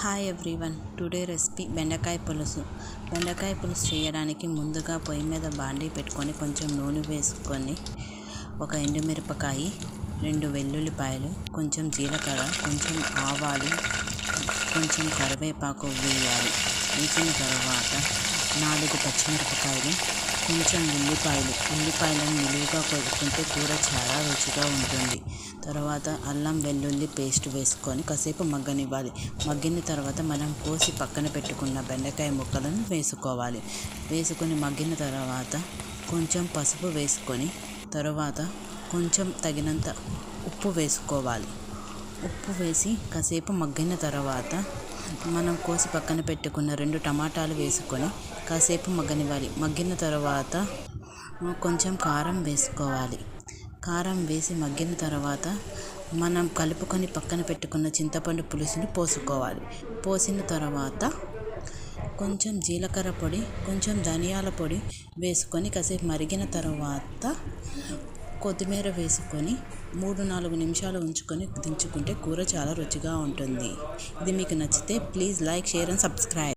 Hi everyone today recipe బెండకాయ పులుసు. బెండకాయ పులుసు చేయడానికి ముందుగా పొయ్యి మీద బాండీ పెట్టుకొని కొంచెం నూనె వేసుకొని ఒక ఎండుమిరపకాయ రెండు వెల్లుల్లిపాయలు కొంచెం జీలకర్ర కొంచెం ఆవాలు కొంచెం కరివేపాకు వేయాలి. వేసిన తర్వాత నాలుగు పచ్చిమిరపకాయలు కొంచెం ఉల్లిపాయలు. ఉల్లిపాయలను నిలువుగా కొడుకుంటే కూర చాలా రుచిగా ఉంటుంది. తర్వాత అల్లం వెల్లుల్లి పేస్ట్ వేసుకొని కాసేపు మగ్గనివ్వాలి. మగ్గిన తర్వాత మనం కోసి పక్కన పెట్టుకున్న బెండకాయ ముక్కలను వేసుకోవాలి. వేసుకొని మగ్గిన తర్వాత కొంచెం పసుపు వేసుకొని తర్వాత కొంచెం తగినంత ఉప్పు వేసుకోవాలి. ఉప్పు వేసి కాసేపు మగ్గిన తర్వాత మనం కోసి పక్కన పెట్టుకున్న రెండు టమాటాలు వేసుకొని కాసేపు మగ్గనివ్వాలి. మగ్గిన తర్వాత కొంచెం కారం వేసుకోవాలి. కారం వేసి మగ్గిన తర్వాత మనం కలుపుకొని పక్కన పెట్టుకున్న చింతపండు పులుసుని పోసుకోవాలి. పోసిన తర్వాత కొంచెం జీలకర్ర పొడి కొంచెం ధనియాల పొడి వేసుకొని కాసేపు మరిగిన తర్వాత కొత్తిమీర వేసుకొని మూడు నాలుగు నిమిషాలు ఉంచుకొని దించుకుంటే కూర చాలా రుచిగా ఉంటుంది. ఇది మీకు నచ్చితే please like share and subscribe.